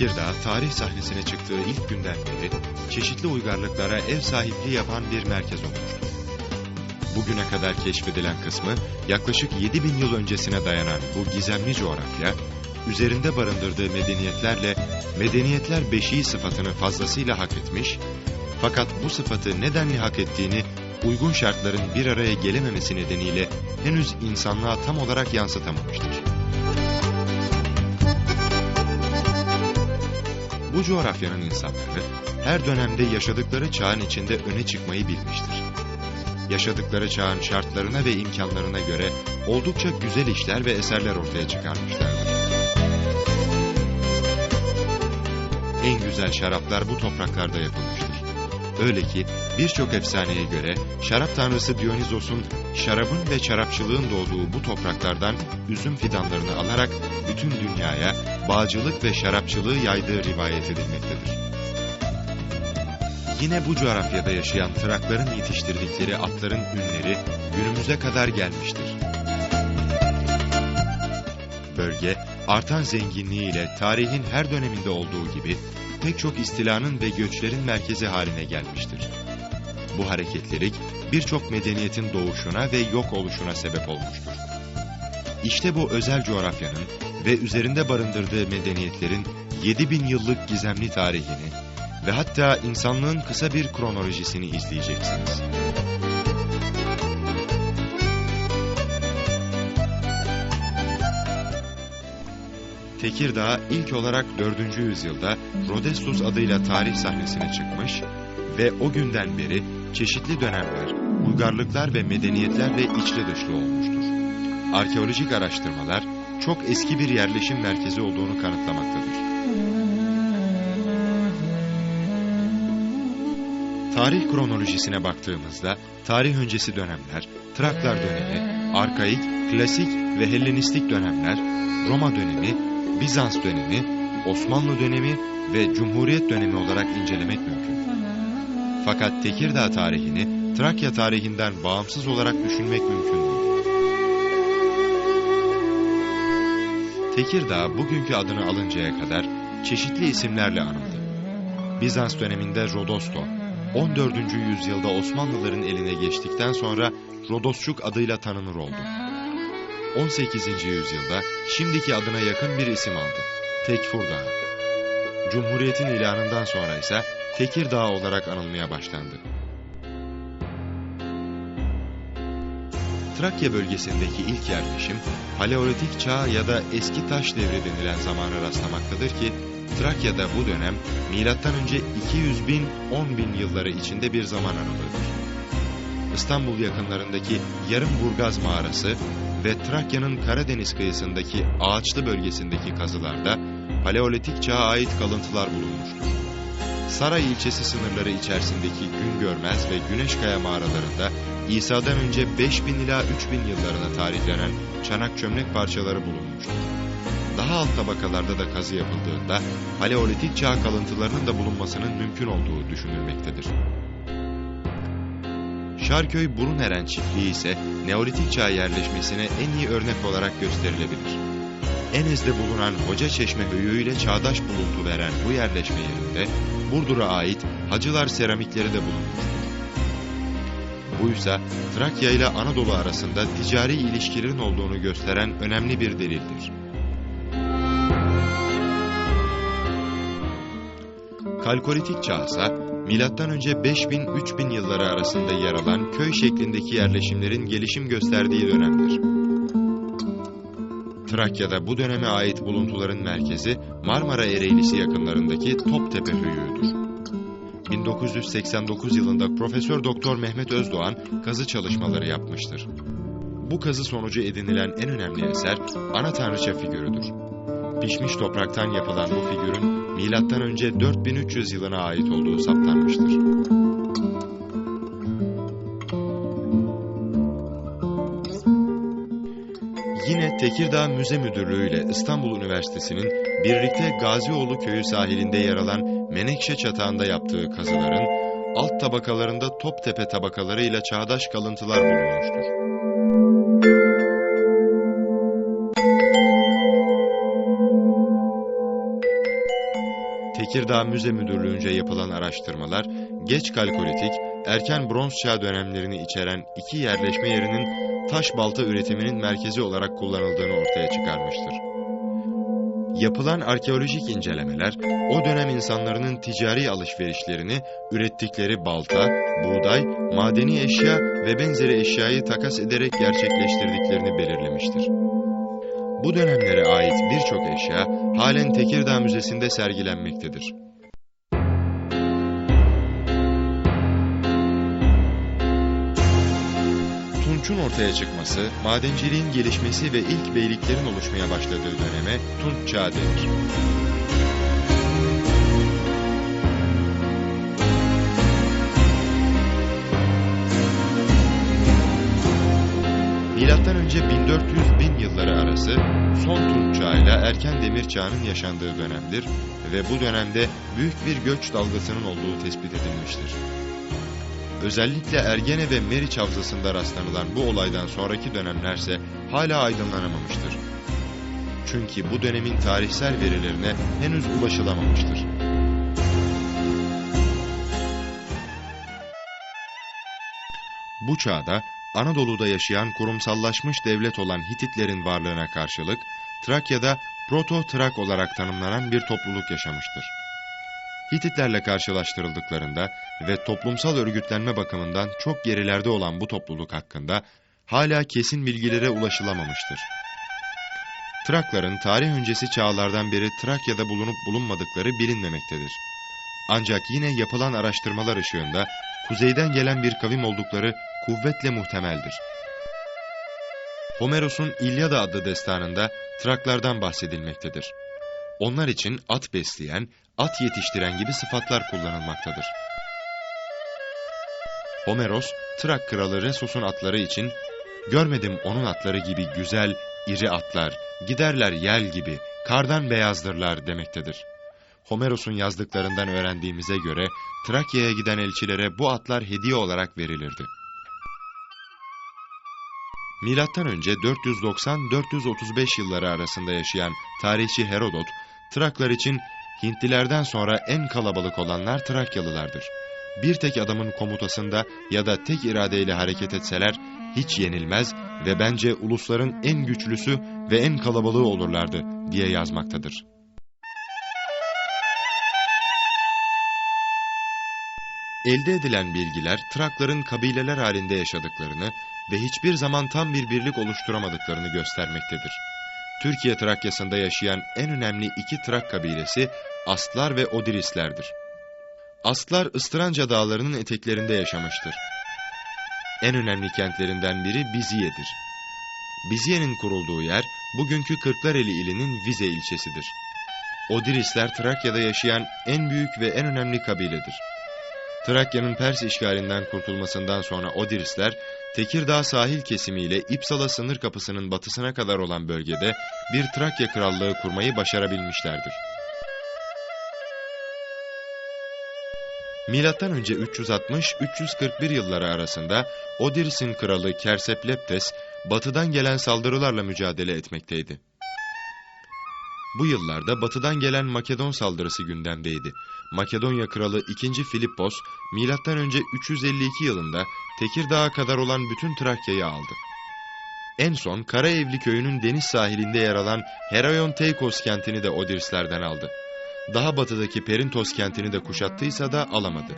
Tekirdağ, tarih sahnesine çıktığı ilk günden beri çeşitli uygarlıklara ev sahipliği yapan bir merkez olmuştur. Bugüne kadar keşfedilen kısmı yaklaşık 7000 yıl öncesine dayanan bu gizemli coğrafya, üzerinde barındırdığı medeniyetlerle medeniyetler beşiği sıfatını fazlasıyla hak etmiş, fakat bu sıfatı nedenli hak ettiğini uygun şartların bir araya gelememesi nedeniyle henüz insanlığa tam olarak yansıtamamıştır. Bu coğrafyanın insanları her dönemde yaşadıkları çağın içinde öne çıkmayı bilmiştir. Yaşadıkları çağın şartlarına ve imkanlarına göre oldukça güzel işler ve eserler ortaya çıkarmışlardır. En güzel şaraplar bu topraklarda yapılmıştır. Öyle ki birçok efsaneye göre şarap tanrısı Dionysos'un şarabın ve şarapçılığın doğduğu bu topraklardan üzüm fidanlarını alarak bütün dünyaya bağcılık ve şarapçılığı yaydığı rivayet edilmektedir. Yine bu coğrafyada yaşayan Trakların yetiştirdikleri atların ünleri günümüze kadar gelmiştir. Bölge, artan zenginliğiyle tarihin her döneminde olduğu gibi pek çok istilanın ve göçlerin merkezi haline gelmiştir. Bu hareketlilik birçok medeniyetin doğuşuna ve yok oluşuna sebep olmuştur. İşte bu özel coğrafyanın ve üzerinde barındırdığı medeniyetlerin 7000 yıllık gizemli tarihini ve hatta insanlığın kısa bir kronolojisini izleyeceksiniz. Tekirdağ ilk olarak 4. yüzyılda Rodestus adıyla tarih sahnesine çıkmış ve o günden beri çeşitli dönemler, uygarlıklar ve medeniyetlerle içli dışlı olmuştur. Arkeolojik araştırmalar çok eski bir yerleşim merkezi olduğunu kanıtlamaktadır. Tarih kronolojisine baktığımızda tarih öncesi dönemler, Traklar dönemi, arkaik, klasik ve Hellenistik dönemler, Roma dönemi, Bizans dönemi, Osmanlı dönemi ve Cumhuriyet dönemi olarak incelemek mümkün. Fakat Tekirdağ tarihini Trakya tarihinden bağımsız olarak düşünmek mümkün değil. Tekirdağ bugünkü adını alıncaya kadar çeşitli isimlerle anıldı. Bizans döneminde Rodosto, 14. yüzyılda Osmanlıların eline geçtikten sonra Rodosçuk adıyla tanınır oldu. 18. yüzyılda şimdiki adına yakın bir isim aldı. Tekfur Dağı. Cumhuriyetin ilanından sonra ise Tekirdağ olarak anılmaya başlandı. Trakya bölgesindeki ilk yerleşim Paleolitik çağ ya da eski taş devri denilen zamana rastlamaktadır ki Trakya'da bu dönem M.Ö. 200 bin 10 bin yılları içinde bir zaman aralığıdır. İstanbul yakınlarındaki Yarım Burgaz mağarası ve Trakya'nın Karadeniz kıyısındaki ağaçlı bölgesindeki kazılarda Paleolitik çağa ait kalıntılar bulunmuştur. Saray ilçesi sınırları içerisindeki Güngörmez ve Güneşkaya mağaralarında İsa'dan önce 5000 ila 3000 yıllarına tarihlenen çanak çömlek parçaları bulunmuştur. Daha alt tabakalarda da kazı yapıldığında Paleolitik çağ kalıntılarının da bulunmasının mümkün olduğu düşünülmektedir. Şarköy Buruneren çiftliği ise Neolitik çağ yerleşmesine en iyi örnek olarak gösterilebilir. Enez'de bulunan Hoca Çeşme höyüğüyle çağdaş buluntu veren bu yerleşme yerinde Burdur'a ait Hacılar seramikleri de bulunmuştur. Buysa Trakya ile Anadolu arasında ticari ilişkilerin olduğunu gösteren önemli bir delildir. Kalkolitik çağ ise M.Ö. 5000-3000 yılları arasında yer alan köy şeklindeki yerleşimlerin gelişim gösterdiği dönemdir. Trakya'da bu döneme ait buluntuların merkezi Marmara Ereğlisi yakınlarındaki Toptepe Höyüğü'dür. 1989 yılında Profesör Doktor Mehmet Özdoğan kazı çalışmaları yapmıştır. Bu kazı sonucu edinilen en önemli eser ana tanrıça figürüdür. Pişmiş topraktan yapılan bu figürün M.Ö. 4300 yılına ait olduğu saptanmıştır. Yine Tekirdağ Müze Müdürlüğü ile İstanbul Üniversitesi'nin birlikte Gazioğlu Köyü sahilinde yer alan Menekşe Çatağı'nda yaptığı kazıların alt tabakalarında Toptepe tabakaları ile çağdaş kalıntılar bulunmuştur. Tekirdağ Müze Müdürlüğü'nce yapılan araştırmalar, geç kalkolitik, erken bronz çağ dönemlerini içeren iki yerleşme yerinin taş balta üretiminin merkezi olarak kullanıldığını ortaya çıkarmıştır. Yapılan arkeolojik incelemeler, o dönem insanların ticari alışverişlerini ürettikleri balta, buğday, madeni eşya ve benzeri eşyayı takas ederek gerçekleştirdiklerini belirlemiştir. Bu dönemlere ait birçok eşya halen Tekirdağ Müzesi'nde sergilenmektedir. Tunç'un ortaya çıkması, madenciliğin gelişmesi ve ilk beyliklerin oluşmaya başladığı döneme Tunç Çağı denir. Milattan önce 1400-1000 yılları arası son Tunç çağıyla erken demir çağının yaşandığı dönemdir ve bu dönemde büyük bir göç dalgasının olduğu tespit edilmiştir. Özellikle Ergene ve Meriç Havzası'nda rastlanılan bu olaydan sonraki dönemlerse hala aydınlanamamıştır. Çünkü bu dönemin tarihsel verilerine henüz ulaşılamamıştır. Bu çağda Anadolu'da yaşayan kurumsallaşmış devlet olan Hititlerin varlığına karşılık Trakya'da Proto-Trak olarak tanımlanan bir topluluk yaşamıştır. Hititlerle karşılaştırıldıklarında ve toplumsal örgütlenme bakımından çok gerilerde olan bu topluluk hakkında hala kesin bilgilere ulaşılamamıştır. Trakların tarih öncesi çağlardan beri Trakya'da bulunup bulunmadıkları bilinmemektedir. Ancak yine yapılan araştırmalar ışığında kuzeyden gelen bir kavim oldukları kuvvetle muhtemeldir. Homeros'un İlyada adlı destanında Traklardan bahsedilmektedir. Onlar için at besleyen, at yetiştiren gibi sıfatlar kullanılmaktadır. Homeros, Trak kralı Resos'un atları için, görmedim onun atları gibi güzel, iri atlar, giderler yel gibi, kardan beyazdırlar demektedir. Homeros'un yazdıklarından öğrendiğimize göre, Trakya'ya giden elçilere bu atlar hediye olarak verilirdi. Milattan önce 490-435 yılları arasında yaşayan tarihçi Herodot, Traklar için Hintlilerden sonra en kalabalık olanlar Trakyalılardır. Bir tek adamın komutasında ya da tek iradeyle hareket etseler hiç yenilmez ve bence ulusların en güçlüsü ve en kalabalığı olurlardı diye yazmaktadır. Elde edilen bilgiler Trakların kabileler halinde yaşadıklarını ve hiçbir zaman tam bir birlik oluşturamadıklarını göstermektedir. Türkiye Trakyası'nda yaşayan en önemli iki Trak kabilesi Aslar ve Odirislerdir. Aslar Istıranca dağlarının eteklerinde yaşamıştır. En önemli kentlerinden biri Biziye'dir. Biziye'nin kurulduğu yer bugünkü Kırklareli ilinin Vize ilçesidir. Odirisler Trakya'da yaşayan en büyük ve en önemli kabiledir. Trakya'nın Pers işgalinden kurtulmasından sonra Odirisler, Tekirdağ sahil kesimiyle İpsala sınır kapısının batısına kadar olan bölgede bir Trakya krallığı kurmayı başarabilmişlerdir. Milattan önce 360-341 yılları arasında Odiris'in kralı Kersepleptes, batıdan gelen saldırılarla mücadele etmekteydi. Bu yıllarda batıdan gelen Makedon saldırısı gündemdeydi. Makedonya kralı 2. Filippos, M.Ö. 352 yılında Tekirdağ'a kadar olan bütün Trakya'yı aldı. En son Karaevli köyünün deniz sahilinde yer alan Herayon Teykos kentini de Odirslerden aldı. Daha batıdaki Perintos kentini de kuşattıysa da alamadı.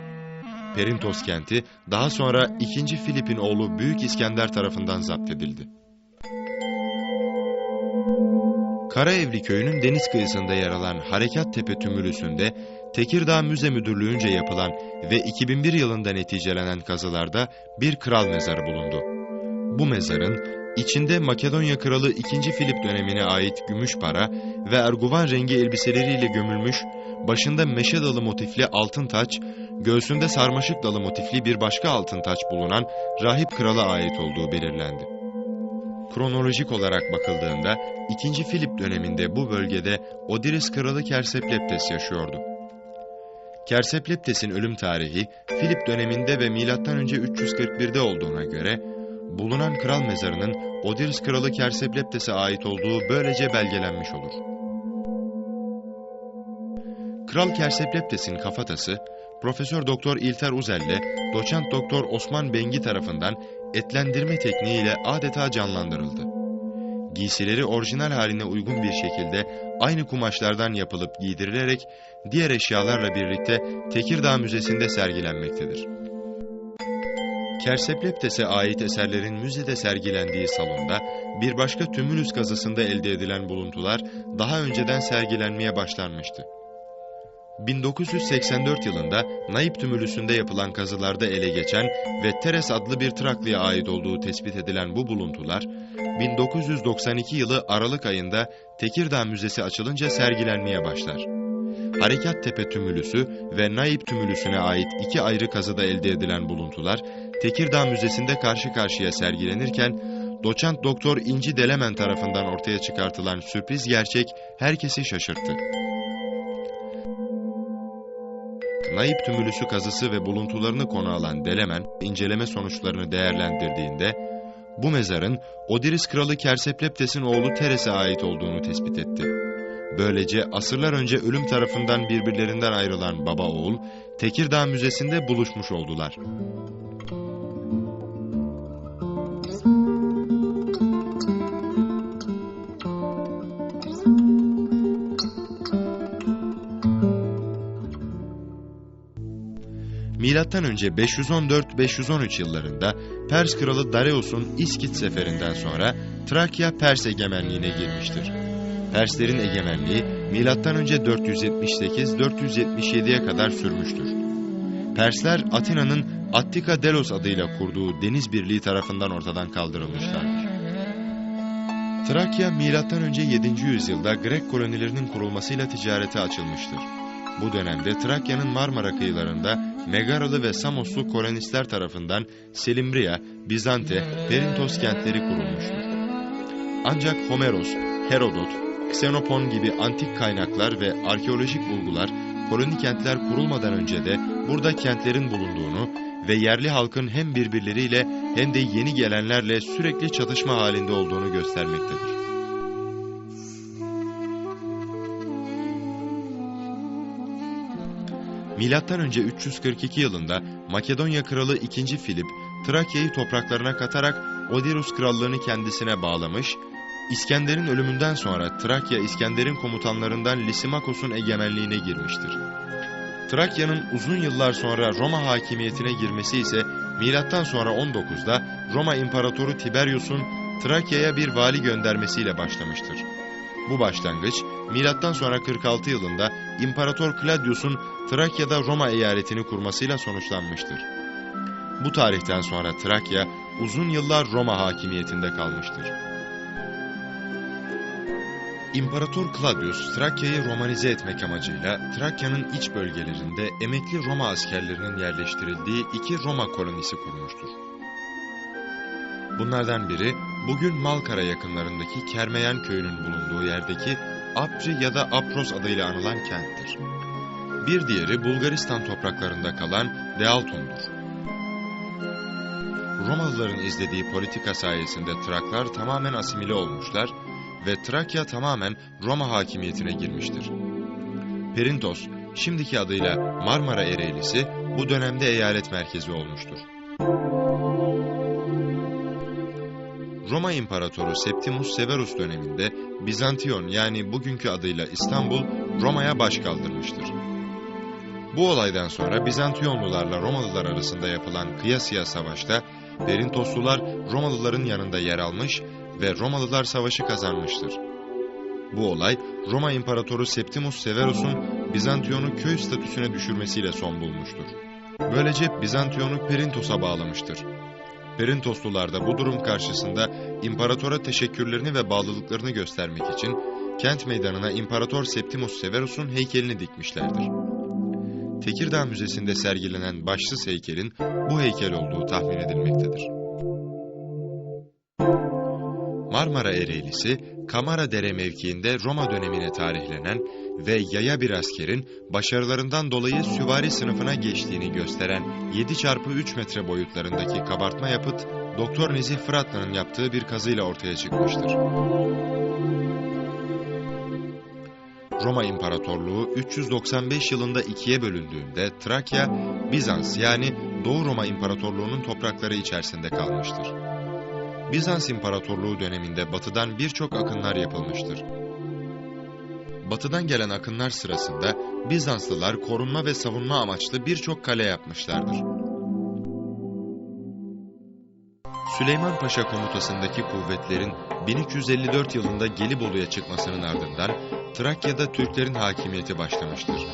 Perintos kenti daha sonra 2. Filip'in oğlu Büyük İskender tarafından zapt edildi. Karaevli köyünün deniz kıyısında yer alan Harekat Tepe tümülüsünde Tekirdağ Müze Müdürlüğü'nce yapılan ve 2001 yılında neticelenen kazılarda bir kral mezarı bulundu. Bu mezarın içinde Makedonya Kralı 2. Filip dönemine ait gümüş para ve erguvan rengi elbiseleriyle gömülmüş, başında meşe dalı motifli altın taç, göğsünde sarmaşık dalı motifli bir başka altın taç bulunan rahip krala ait olduğu belirlendi. Kronolojik olarak bakıldığında 2. Filip döneminde bu bölgede Odiris kralı Kersepleptes yaşıyordu. Kersepleptes'in ölüm tarihi Filip döneminde ve M.Ö. 341'de olduğuna göre bulunan kral mezarının Odiris kralı Kersepleptes'e ait olduğu böylece belgelenmiş olur. Kral Kersepleptes'in kafatası, Profesör Doktor İlter Uzel'le Doçent Doktor Osman Bengi tarafından etlendirme tekniğiyle adeta canlandırıldı. Giysileri orijinal haline uygun bir şekilde aynı kumaşlardan yapılıp giydirilerek diğer eşyalarla birlikte Tekirdağ Müzesi'nde sergilenmektedir. Kersepleptes'e ait eserlerin müzede sergilendiği salonda bir başka tümülüs kazısında elde edilen buluntular daha önceden sergilenmeye başlanmıştı. 1984 yılında Naip Tümülüsü'nde yapılan kazılarda ele geçen ve Teres adlı bir Traklı'ya ait olduğu tespit edilen bu buluntular, 1992 yılı Aralık ayında Tekirdağ Müzesi açılınca sergilenmeye başlar. Harekat Tepe Tümülüsü ve Naip Tümülüsü'ne ait iki ayrı kazıda elde edilen buluntular, Tekirdağ Müzesi'nde karşı karşıya sergilenirken, doçent doktor İnci Delemen tarafından ortaya çıkartılan sürpriz gerçek herkesi şaşırttı. Naip tümülüsü kazısı ve buluntularını konu alan Delemen, inceleme sonuçlarını değerlendirdiğinde, bu mezarın Odiris kralı Kersepleptes'in oğlu Teres'e ait olduğunu tespit etti. Böylece asırlar önce ölüm tarafından birbirlerinden ayrılan baba oğul, Tekirdağ Müzesi'nde buluşmuş oldular. Önce 514-513 yıllarında Pers kralı Dareus'un İskit seferinden sonra Trakya Pers egemenliğine girmiştir. Perslerin egemenliği önce 478-477'ye kadar sürmüştür. Persler Atina'nın Attika Delos adıyla kurduğu deniz birliği tarafından ortadan kaldırılmışlardır. Trakya önce 7. yüzyılda Grek kolonilerinin kurulmasıyla ticarete açılmıştır. Bu dönemde Trakya'nın Marmara kıyılarında Megaralı ve Samoslu kolonistler tarafından Selimbriya, Bizante, Perintos kentleri kurulmuştur. Ancak Homeros, Herodot, Xenopon gibi antik kaynaklar ve arkeolojik bulgular koloni kentler kurulmadan önce de burada kentlerin bulunduğunu ve yerli halkın hem birbirleriyle hem de yeni gelenlerle sürekli çatışma halinde olduğunu göstermektedir. Önce 342 yılında Makedonya kralı 2. Filip Trakya'yı topraklarına katarak Odirus krallığını kendisine bağlamış, İskender'in ölümünden sonra Trakya İskender'in komutanlarından Lysimakos'un egemenliğine girmiştir. Trakya'nın uzun yıllar sonra Roma hakimiyetine girmesi ise milattan sonra 19'da Roma İmparatoru Tiberius'un Trakya'ya bir vali göndermesiyle başlamıştır. Bu başlangıç milattan sonra 46 yılında İmparator Claudius'un Trakya'da Roma eyaletini kurmasıyla sonuçlanmıştır. Bu tarihten sonra Trakya uzun yıllar Roma hakimiyetinde kalmıştır. İmparator Claudius Trakya'yı Romanize etmek amacıyla Trakya'nın iç bölgelerinde emekli Roma askerlerinin yerleştirildiği iki Roma kolonisi kurmuştur. Bunlardan biri bugün Malkara yakınlarındaki Kermeyan köyünün bulunduğu yerdeki Apri ya da Apros adıyla anılan kenttir. Bir diğeri Bulgaristan topraklarında kalan Dealton'dur. Romalıların izlediği politika sayesinde Traklar tamamen asimile olmuşlar ve Trakya tamamen Roma hakimiyetine girmiştir. Perintos, şimdiki adıyla Marmara Ereğlisi bu dönemde eyalet merkezi olmuştur. Roma İmparatoru Septimus Severus döneminde Bizantiyon yani bugünkü adıyla İstanbul Roma'ya baş kaldırmıştır. Bu olaydan sonra Bizantiyonlularla Romalılar arasında yapılan kıyasıya savaşta Berintoslular Romalıların yanında yer almış ve Romalılar savaşı kazanmıştır. Bu olay Roma İmparatoru Septimus Severus'un Bizantiyon'u köy statüsüne düşürmesiyle son bulmuştur. Böylece Bizantiyon'u Perintos'a bağlamıştır. Perintoslular da bu durum karşısında imparatora teşekkürlerini ve bağlılıklarını göstermek için kent meydanına İmparator Septimus Severus'un heykelini dikmişlerdir. Tekirdağ Müzesi'nde sergilenen başsız heykelin bu heykel olduğu tahmin edilmektedir. Marmara Ereğlisi, Kamara Dere mevkiinde Roma dönemine tarihlenen ve yaya bir askerin başarılarından dolayı süvari sınıfına geçtiğini gösteren 7 çarpı 3 metre boyutlarındaki kabartma yapıt, Doktor Nezih Fıratlı'nın yaptığı bir kazıyla ortaya çıkmıştır. Roma İmparatorluğu 395 yılında ikiye bölündüğünde Trakya, Bizans yani Doğu Roma İmparatorluğu'nun toprakları içerisinde kalmıştır. Bizans İmparatorluğu döneminde batıdan birçok akınlar yapılmıştır. Batıdan gelen akınlar sırasında Bizanslılar korunma ve savunma amaçlı birçok kale yapmışlardır. Süleyman Paşa komutasındaki kuvvetlerin 1254 yılında Gelibolu'ya çıkmasının ardından Trakya'da Türklerin hakimiyeti başlamıştır.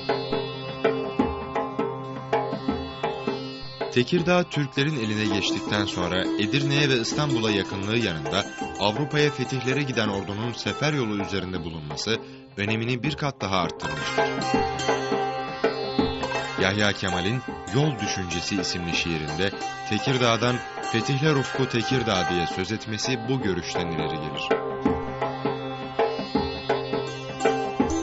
Tekirdağ Türklerin eline geçtikten sonra Edirne'ye ve İstanbul'a yakınlığı yanında Avrupa'ya fetihlere giden ordunun sefer yolu üzerinde bulunması önemini bir kat daha arttırmıştır. Yahya Kemal'in Yol Düşüncesi isimli şiirinde Tekirdağ'dan Fetihler Ufku Tekirdağ diye söz etmesi bu görüşten ileri gelir.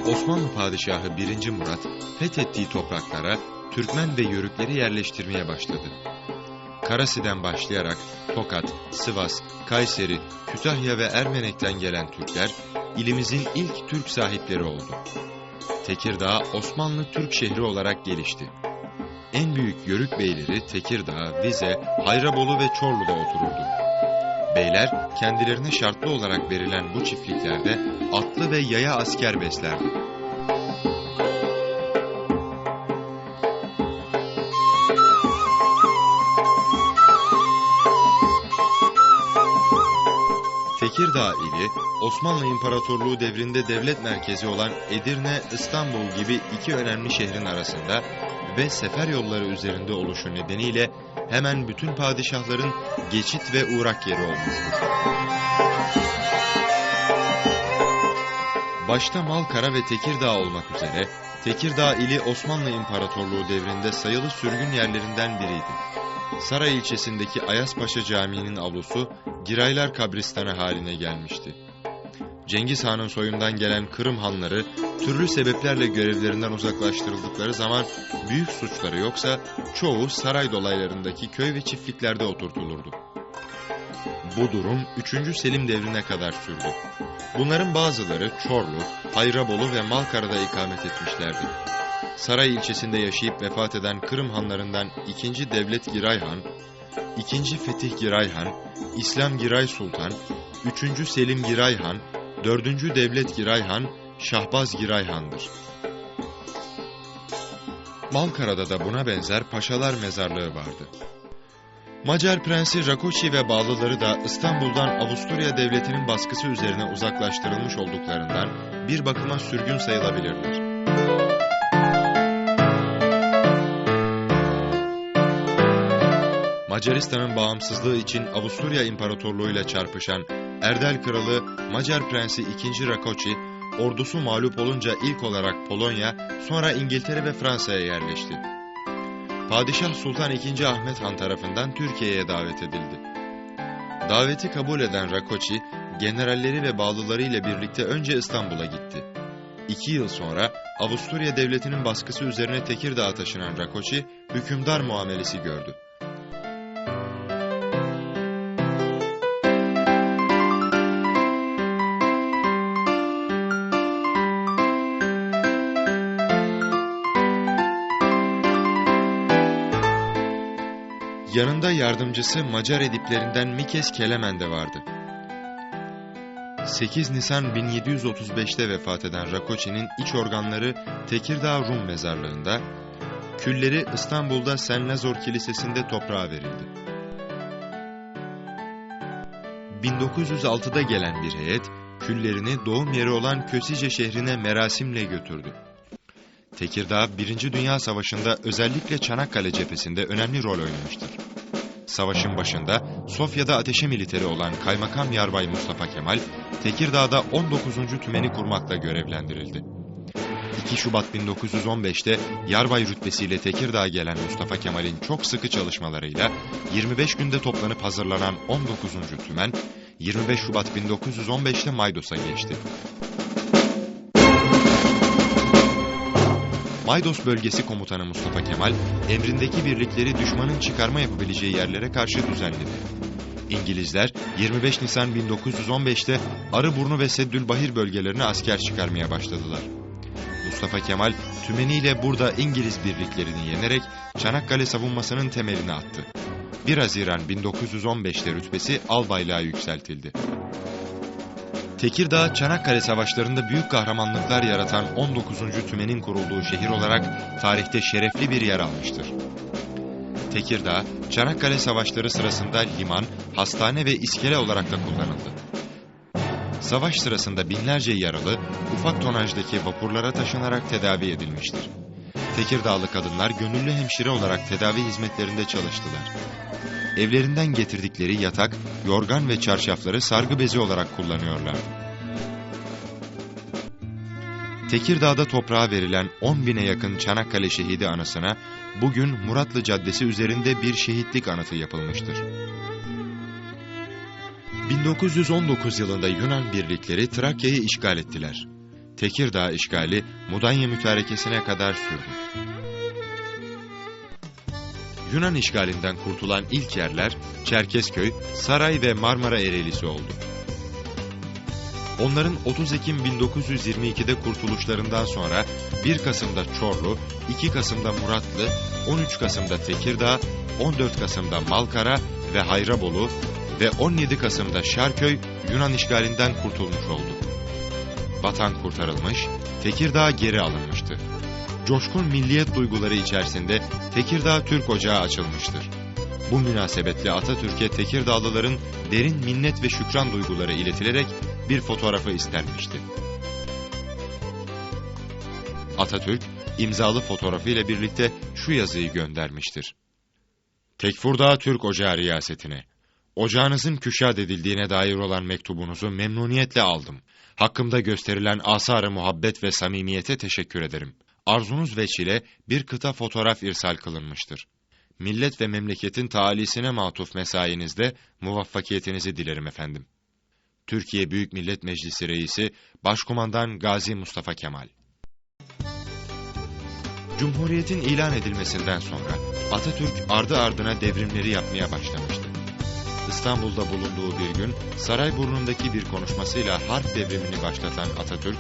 Osmanlı Padişahı 1. Murat fethettiği topraklara Türkmen ve Yörükleri yerleştirmeye başladı. Karasi'den başlayarak Tokat, Sivas, Kayseri, Kütahya ve Ermenek'ten gelen Türkler ilimizin ilk Türk sahipleri oldu. Tekirdağ Osmanlı Türk şehri olarak gelişti. En büyük Yörük beyleri Tekirdağ, Vize, Hayrabolu ve Çorlu'da otururdu. Beyler kendilerine şartlı olarak verilen bu çiftliklerde atlı ve yaya asker beslerdi. Tekirdağ ili Osmanlı İmparatorluğu devrinde devlet merkezi olan Edirne, İstanbul gibi iki önemli şehrin arasında ve sefer yolları üzerinde oluşu nedeniyle hemen bütün padişahların geçit ve uğrak yeri olmuştur. Başta Malkara ve Tekirdağ olmak üzere Tekirdağ ili Osmanlı İmparatorluğu devrinde sayılı sürgün yerlerinden biriydi. Saray ilçesindeki Ayaspaşa Camii'nin avlusu Giraylar Kabristanı haline gelmişti. Cengiz Han'ın soyundan gelen Kırım hanları türlü sebeplerle görevlerinden uzaklaştırıldıkları zaman büyük suçları yoksa çoğu saray dolaylarındaki köy ve çiftliklerde oturtulurdu. Bu durum 3. Selim devrine kadar sürdü. Bunların bazıları Çorlu, Hayrabolu ve Malkara'da ikamet etmişlerdi. Saray ilçesinde yaşayıp vefat eden Kırım hanlarından 2. Devlet Giray Han, 2. Fetih Giray Han, İslam Giray Sultan, 3. Selim Giray Han, 4. Devlet Giray Han, Şahbaz Giray Han'dır. Malkara'da da buna benzer paşalar mezarlığı vardı. Macar Prensi Rakoçi ve bağlıları da İstanbul'dan Avusturya Devleti'nin baskısı üzerine uzaklaştırılmış olduklarından bir bakıma sürgün sayılabilirler. Macaristan'ın bağımsızlığı için Avusturya İmparatorluğu ile çarpışan Erdel Kralı Macar Prensi II. Rakoçi, ordusu mağlup olunca ilk olarak Polonya, sonra İngiltere ve Fransa'ya yerleşti. Padişah Sultan II. Ahmet Han tarafından Türkiye'ye davet edildi. Daveti kabul eden Rakoçi, generalleri ve bağlılarıyla birlikte önce İstanbul'a gitti. İki yıl sonra Avusturya Devleti'nin baskısı üzerine Tekirdağ'a taşınan Rakoçi, hükümdar muamelesi gördü. Yanında yardımcısı Macar ediplerinden Mikes Kelemen de vardı. 8 Nisan 1735'te vefat eden Rakoçi'nin iç organları Tekirdağ Rum mezarlığında, külleri İstanbul'da Sen Lazor Kilisesi'nde toprağa verildi. 1906'da gelen bir heyet, küllerini doğum yeri olan Kösice şehrine merasimle götürdü. Tekirdağ, Birinci Dünya Savaşı'nda özellikle Çanakkale cephesinde önemli rol oynamıştır. Savaşın başında Sofya'da ateşe militeri olan Kaymakam Yarbay Mustafa Kemal, Tekirdağ'da 19. tümeni kurmakla görevlendirildi. 2 Şubat 1915'te Yarbay rütbesiyle Tekirdağ'a gelen Mustafa Kemal'in çok sıkı çalışmalarıyla 25 günde toplanıp hazırlanan 19. tümen, 25 Şubat 1915'te Maydos'a geçti. Maydos bölgesi komutanı Mustafa Kemal, emrindeki birlikleri düşmanın çıkarma yapabileceği yerlere karşı düzenledi. İngilizler 25 Nisan 1915'te Arıburnu ve Seddülbahir bölgelerine asker çıkarmaya başladılar. Mustafa Kemal tümeniyle burada İngiliz birliklerini yenerek Çanakkale savunmasının temelini attı. 1 Haziran 1915'te rütbesi albaylığa yükseltildi. Tekirdağ, Çanakkale savaşlarında büyük kahramanlıklar yaratan 19. tümenin kurulduğu şehir olarak tarihte şerefli bir yer almıştır. Tekirdağ, Çanakkale savaşları sırasında liman, hastane ve iskele olarak da kullanıldı. Savaş sırasında binlerce yaralı, ufak tonajdaki vapurlara taşınarak tedavi edilmiştir. Tekirdağlı kadınlar gönüllü hemşire olarak tedavi hizmetlerinde çalıştılar. Evlerinden getirdikleri yatak, yorgan ve çarşafları sargı bezi olarak kullanıyorlar. Tekirdağ'da toprağa verilen 10 bine yakın Çanakkale şehidi anısına bugün Muratlı Caddesi üzerinde bir şehitlik anıtı yapılmıştır. 1919 yılında Yunan birlikleri Trakya'yı işgal ettiler. Tekirdağ işgali Mudanya mütarekesine kadar sürdü. Yunan işgalinden kurtulan ilk yerler Çerkezköy, Saray ve Marmara Ereğlisi oldu. Onların 30 Ekim 1922'de kurtuluşlarından sonra 1 Kasım'da Çorlu, 2 Kasım'da Muratlı, 13 Kasım'da Tekirdağ, 14 Kasım'da Malkara ve Hayrabolu ve 17 Kasım'da Şarköy Yunan işgalinden kurtulmuş oldu. Vatan kurtarılmış, Tekirdağ geri alınmıştı. Coşkun milliyet duyguları içerisinde Tekirdağ Türk Ocağı açılmıştır. Bu münasebetle Atatürk'e Tekirdağlıların derin minnet ve şükran duyguları iletilerek bir fotoğrafı istenmişti. Atatürk imzalı fotoğrafıyla birlikte şu yazıyı göndermiştir. Tekfurdağ Türk Ocağı riyasetine. Ocağınızın küşad edildiğine dair olan mektubunuzu memnuniyetle aldım. Hakkımda gösterilen asar-ı muhabbet ve samimiyete teşekkür ederim. Arzunuz veçile bir kıta fotoğraf irsal kılınmıştır. Millet ve memleketin taalisine matuf mesainizde muvaffakiyetinizi dilerim efendim. Türkiye Büyük Millet Meclisi Reisi Başkumandan Gazi Mustafa Kemal Cumhuriyetin ilan edilmesinden sonra Atatürk ardı ardına devrimleri yapmaya başlamıştı. İstanbul'da bulunduğu bir gün Sarayburnu'ndaki bir konuşmasıyla harp devrimini başlatan Atatürk,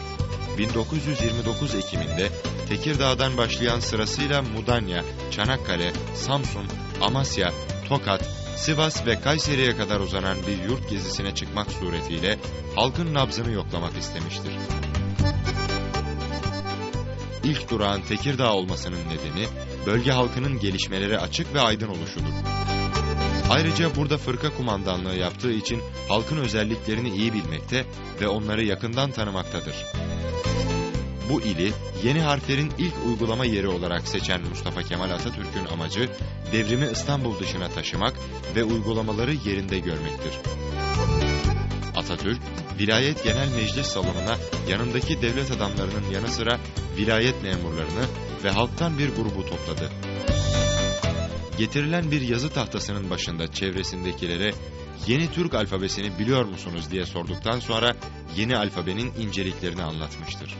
1929 Ekim'inde Tekirdağ'dan başlayan sırasıyla Mudanya, Çanakkale, Samsun, Amasya, Tokat, Sivas ve Kayseri'ye kadar uzanan bir yurt gezisine çıkmak suretiyle halkın nabzını yoklamak istemiştir. İlk durağın Tekirdağ olmasının nedeni, bölge halkının gelişmelere açık ve aydın oluşudur. Ayrıca burada fırka kumandanlığı yaptığı için halkın özelliklerini iyi bilmekte ve onları yakından tanımaktadır. Bu ili yeni harflerin ilk uygulama yeri olarak seçen Mustafa Kemal Atatürk'ün amacı devrimi İstanbul dışına taşımak ve uygulamaları yerinde görmektir. Atatürk, Vilayet Genel Meclis salonuna yanındaki devlet adamlarının yanı sıra vilayet memurlarını ve halktan bir grubu topladı. Getirilen bir yazı tahtasının başında çevresindekilere yeni Türk alfabesini biliyor musunuz diye sorduktan sonra yeni alfabenin inceliklerini anlatmıştır.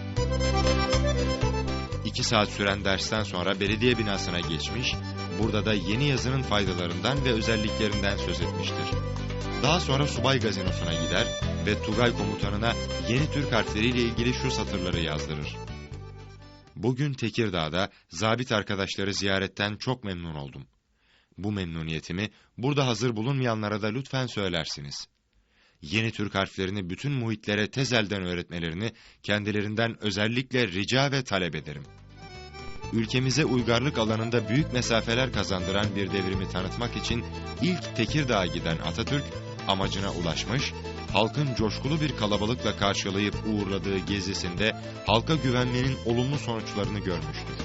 İki saat süren dersten sonra belediye binasına geçmiş, burada da yeni yazının faydalarından ve özelliklerinden söz etmiştir. Daha sonra subay gazinosuna gider ve Tugay komutanına yeni Türk harfleriyle ilgili şu satırları yazdırır. Bugün Tekirdağ'da zabit arkadaşları ziyaretten çok memnun oldum. Bu memnuniyetimi burada hazır bulunmayanlara da lütfen söylersiniz. Yeni Türk harflerini bütün muhitlere tezelden öğretmelerini kendilerinden özellikle rica ve talep ederim. Ülkemize uygarlık alanında büyük mesafeler kazandıran bir devrimi tanıtmak için ilk Tekirdağ'a giden Atatürk amacına ulaşmış, halkın coşkulu bir kalabalıkla karşılayıp uğurladığı gezisinde halka güvenmenin olumlu sonuçlarını görmüştür.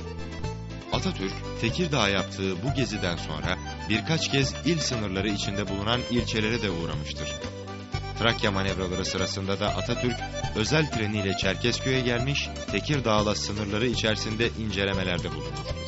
Atatürk, Tekirdağ yaptığı bu geziden sonra birkaç kez il sınırları içinde bulunan ilçelere de uğramıştır. Trakya manevraları sırasında da Atatürk özel treniyle Çerkezköy'e gelmiş, Tekirdağ'la sınırları içerisinde incelemelerde bulunmuştur.